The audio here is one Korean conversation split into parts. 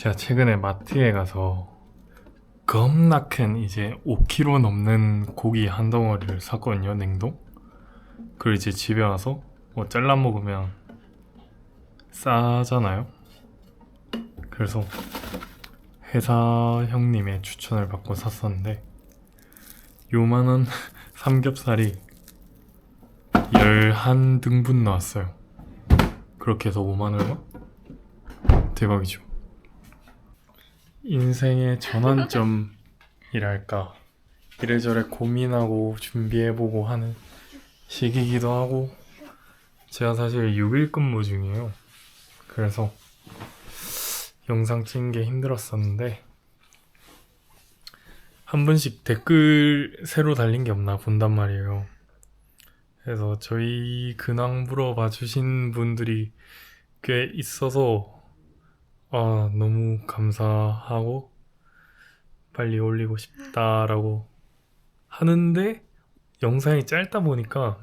제가 최근에 마트에 가서 겁나 큰 이제 5kg 넘는 고기 한 덩어리를 샀거든요, 냉동. 그리고 이제 집에 와서 뭐 잘라 먹으면 싸잖아요. 그래서 회사 형님의 추천을 받고 샀었는데 요만한 삼겹살이 11등분 나왔어요. 그렇게 해서 5만 얼마? 대박이죠. 인생의 전환점이랄까 이래저래 고민하고 준비해보고 하는 시기이기도 하고 제가 사실 6일 근무 중이에요. 그래서 영상 찍는 게 힘들었었는데 한 분씩 댓글 새로 달린 게 없나 본단 말이에요. 그래서 저희 근황 물어봐 주신 분들이 꽤 있어서 아 너무 감사하고 빨리 올리고 싶다라고 하는데 영상이 짧다 보니까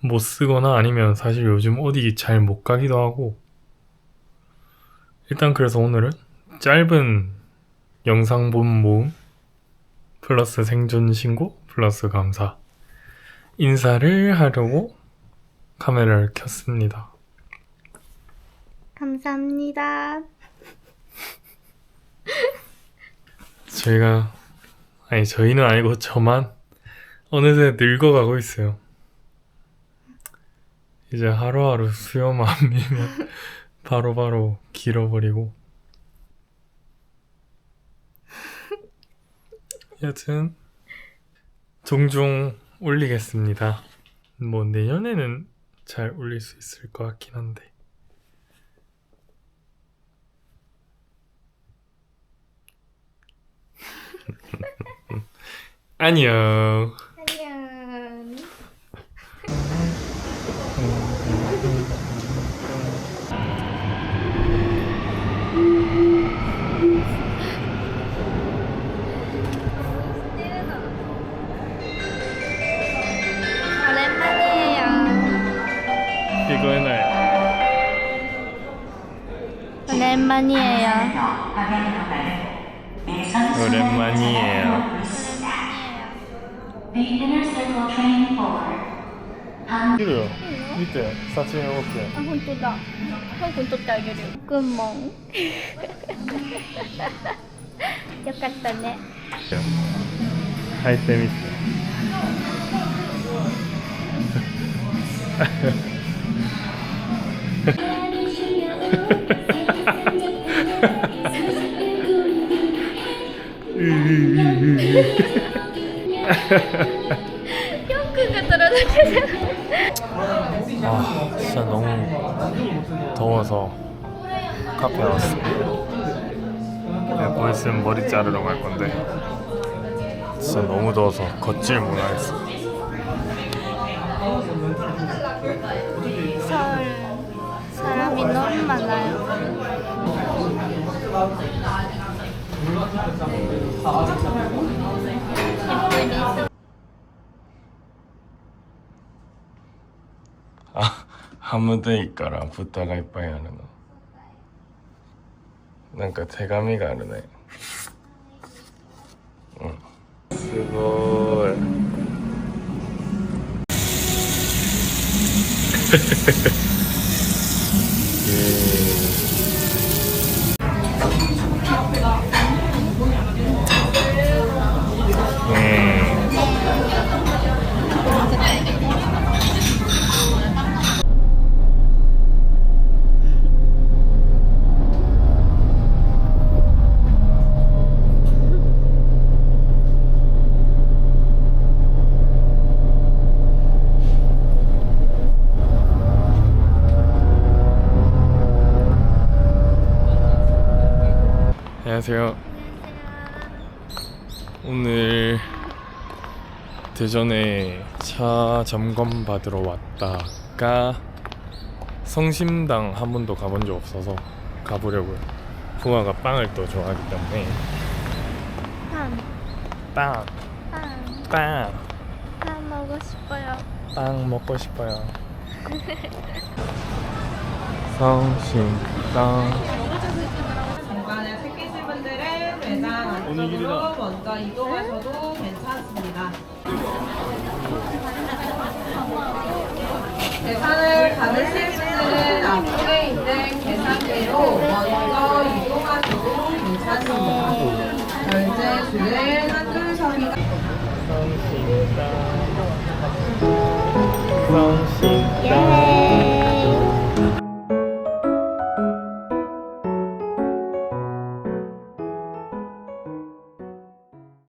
못 쓰거나 아니면 사실 요즘 어디 잘 못 가기도 하고 일단 그래서 오늘은 짧은 영상 본 모음 플러스 생존 신고 플러스 감사 인사를 하려고 카메라를 켰습니다. 감사합니다. 저희가 아니 저희는 아니고 저만 어느새 늙어가고 있어요. 이제 하루하루 수염 안 밀면 바로바로 길어버리고 여튼 종종 올리겠습니다. 뭐 내년에는 잘 올릴 수 있을 것 같긴 한데 안녕. 오랜만이에요. それ間に合えよ。てあ本当だ。くんもん。よかったね。入ってみて。형군가 떨어져 아 진짜 너무 더워서 카페 왔어 내가 있으면 머리 자르러 갈 건데 진짜 너무 더워서 걷질 못하겠어. 서울 사람이 너무 많아요. ハムでいいから豚がいっぱいあるの。なんか手紙があるね。うん。すごーい。うん。 안녕하세요. 오늘 대전에 차 점검 받으러 왔다가 성심당 한 번도 가본 적 없어서 가보려고요. 풍화가 빵을 또 좋아하기 때문에 빵, 빵, 빵, 빵, 빵 먹고 싶어요. 빵 먹고 싶어요. 성심당 매장 안쪽으로 먼저 이동하셔도 괜찮습니다. 계산을 받으실 분들은 앞쪽에 있는 계산대로 먼저 이동하셔도 괜찮습니다. 결제 줄은 한줄 서기가 성씨